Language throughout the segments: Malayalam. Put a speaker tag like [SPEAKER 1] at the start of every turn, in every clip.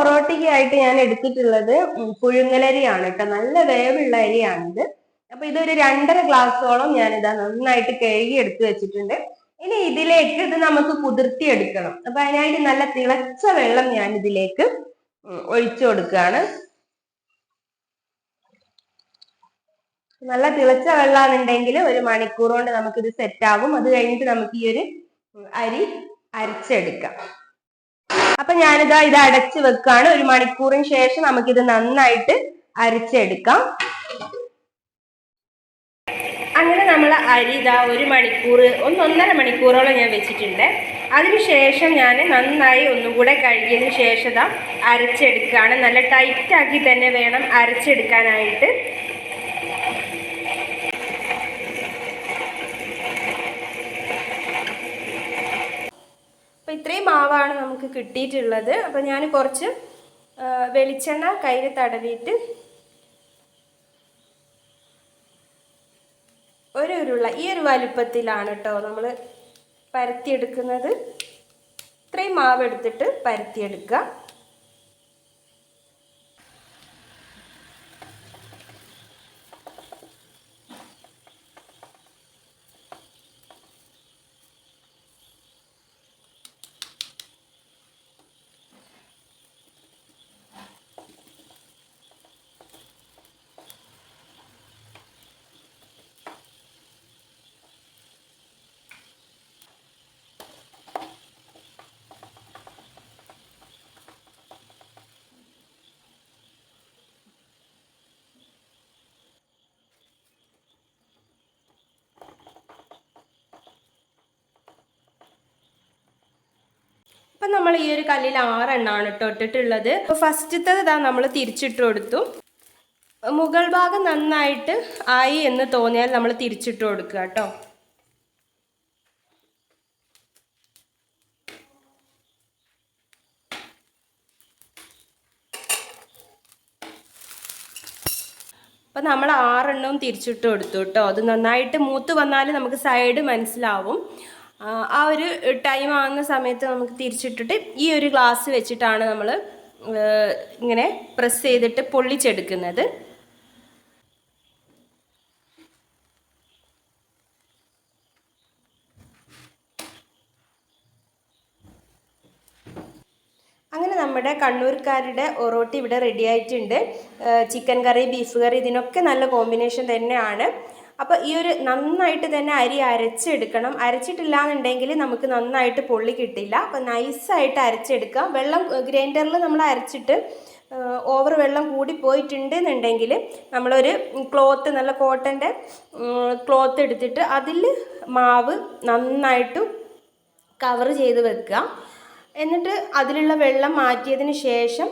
[SPEAKER 1] ഒറോട്ടിക്കായിട്ട് ഞാൻ എടുത്തിട്ടുള്ളത് പുഴുങ്ങലരിയാണ് കേട്ടോ. നല്ല വേവുള്ള അരിയാണിത്. അപ്പൊ ഇതൊരു രണ്ടര ഞാൻ ഞാനിതാ നന്നായിട്ട് കഴുകി എടുത്തു വെച്ചിട്ടുണ്ട്. ഇനി ഇതിലേക്ക് ഇത് നമുക്ക് കുതിർത്തി എടുക്കണം അപ്പൊ അതിനായിട്ട് നല്ല തിളച്ച വെള്ളം ഞാൻ ഇതിലേക്ക് ഒഴിച്ചു കൊടുക്കുകയാണ്. നല്ല തിളച്ച വെള്ളമാണെന്നുണ്ടെങ്കിൽ ഒരു മണിക്കൂർ കൊണ്ട് നമുക്കിത് സെറ്റ് ആകും അത് കഴിഞ്ഞിട്ട് നമുക്ക് ഈ ഒരു അരി അരച്ചെടുക്കാം. അപ്പൊ ഞാനിതാ ഇത് അടച്ചു വെക്കാണ്. ഒരു മണിക്കൂറിന് ശേഷം നമുക്കിത് നന്നായിട്ട് അരച്ചെടുക്കാം. അങ്ങനെ നമ്മൾ അരി ഇതാ ഒരു മണിക്കൂർ ഒന്നൊന്നര മണിക്കൂറോളം ഞാൻ വെച്ചിട്ടുണ്ട്. അതിനുശേഷം ഞാൻ നന്നായി ഒന്നും കൂടെ കഴുകിയതിന് ശേഷം അരച്ചെടുക്കുകയാണ്. നല്ല ടൈറ്റാക്കി തന്നെ വേണം അരച്ചെടുക്കാനായിട്ട് അപ്പോൾ ഇത്രയും മാവാണ് നമുക്ക് കിട്ടിയിട്ടുള്ളത്. അപ്പോൾ ഞാൻ കുറച്ച് വെളിച്ചെണ്ണ കയ്യിൽ തടവിയിട്ട് ഒരു ഉരുള ഈ ഒരു വലുപ്പത്തിലാണ് കേട്ടോ നമ്മൾ പരത്തിയെടുക്കുന്നത്. ഇത്രയും മാവ് എടുത്തിട്ട് പരത്തിയെടുക്കുക. ഇപ്പം നമ്മൾ ഈ ഒരു കല്ലിൽ ആറെണ്ണമാണ് കേട്ടോ ഇട്ടിട്ടുള്ളത്. അപ്പോൾ ഫസ്റ്റത്തത് ഇതാ നമ്മൾ തിരിച്ചിട്ട് കൊടുത്തു. മുകൾ ഭാഗം നന്നായിട്ട് ആയി എന്ന് തോന്നിയാൽ നമ്മൾ തിരിച്ചിട്ട് കൊടുക്കുക കേട്ടോ അപ്പം നമ്മൾ ആറെണ്ണവും തിരിച്ചിട്ട് കൊടുത്തു കേട്ടോ അത് നന്നായിട്ട് മൂത്ത് വന്നാൽ നമുക്ക് സൈഡ് മനസ്സിലാവും. ആ, ഒരു ടൈം ആകുന്ന സമയത്ത് നമുക്ക് തിരിച്ചിട്ടിട്ട് ഈ ഒരു ഗ്ലാസ് വെച്ചിട്ടാണ് നമ്മൾ ഇങ്ങനെ പ്രസ് ചെയ്തിട്ട് പൊള്ളിച്ചെടുക്കുന്നത്. അങ്ങനെ നമ്മുടെ കണ്ണൂർക്കാരുടെ ഒറോട്ടി ഇവിടെ റെഡി ആയിട്ടുണ്ട്. ചിക്കൻ കറി ബീഫ് കറി ഇതിനൊക്കെ നല്ല കോമ്പിനേഷൻ തന്നെയാണ്. അപ്പോൾ ഈ ഒരു നന്നായിട്ട് തന്നെ അരി അരച്ചെടുക്കണം. അരച്ചിട്ടില്ല എന്നുണ്ടെങ്കിൽ നമുക്ക് നന്നായിട്ട് പൊള്ളി കിട്ടില്ല. അപ്പോൾ നൈസായിട്ട് അരച്ചെടുക്കാം. വെള്ളം ഗ്രൈൻഡറിൽ നമ്മൾ അരച്ചിട്ട് ഓവർ വെള്ളം കൂടി പോയിട്ടുണ്ട് എന്നുണ്ടെങ്കിൽ നമ്മളൊരു ക്ലോത്ത് നല്ല കോട്ടന്റെ ക്ലോത്ത് എടുത്തിട്ട് അതിൽ മാവ് നന്നായിട്ട് കവർ ചെയ്ത് വെക്കുക. എന്നിട്ട് അതിലുള്ള വെള്ളം മാറ്റിയതിന് ശേഷം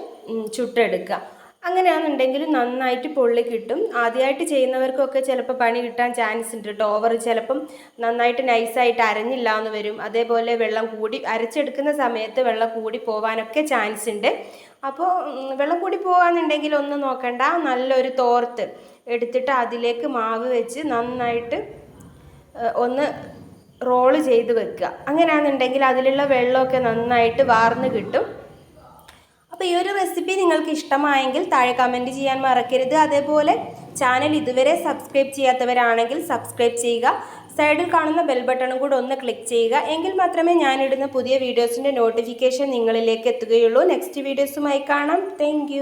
[SPEAKER 1] ചുട്ടെടുക്കുക. അങ്ങനെയാണെന്നുണ്ടെങ്കിൽ നന്നായിട്ട് പൊള്ളി കിട്ടും. ആദ്യമായിട്ട് ചെയ്യുന്നവർക്കൊക്കെ ചിലപ്പോൾ പണി കിട്ടാൻ ചാൻസ് ഉണ്ട് കേട്ടോ ഓവർ ചിലപ്പം നന്നായിട്ട് നൈസായിട്ട് അരഞ്ഞില്ല എന്ന് വരും. അതേപോലെ വെള്ളം കൂടി അരച്ചെടുക്കുന്ന സമയത്ത് വെള്ളം കൂടി പോകാനൊക്കെ ചാൻസ് ഉണ്ട്. അപ്പോൾ വെള്ളം കൂടി പോകാന്നുണ്ടെങ്കിൽ ഒന്നും നോക്കണ്ട. നല്ലൊരു തോർത്ത് എടുത്തിട്ട് അതിലേക്ക് മാവ് വെച്ച് നന്നായിട്ട് ഒന്ന് റോൾ ചെയ്ത് വെക്കുക. അങ്ങനെയാണെന്നുണ്ടെങ്കിൽ അതിലുള്ള വെള്ളമൊക്കെ നന്നായിട്ട് വാർന്ന് കിട്ടും. അപ്പോൾ ഈ ഒരു റെസിപ്പി നിങ്ങൾക്ക് ഇഷ്ടമായെങ്കിൽ താഴെ കമന്റ് ചെയ്യാൻ മറക്കരുത്. അതേപോലെ ചാനൽ ഇതുവരെ സബ്സ്ക്രൈബ് ചെയ്യാത്തവരാണെങ്കിൽ സബ്സ്ക്രൈബ് ചെയ്യുക. സൈഡിൽ കാണുന്ന ബെൽ ബട്ടണും കൂടെ ഒന്ന് ക്ലിക്ക് ചെയ്യുക. എങ്കിൽ മാത്രമേ ഞാനിടുന്ന പുതിയ വീഡിയോസിന്റെ നോട്ടിഫിക്കേഷൻ നിങ്ങളിലേക്ക് എത്തുകയുള്ളൂ. നെക്സ്റ്റ് വീഡിയോസുമായി കാണാം. താങ്ക്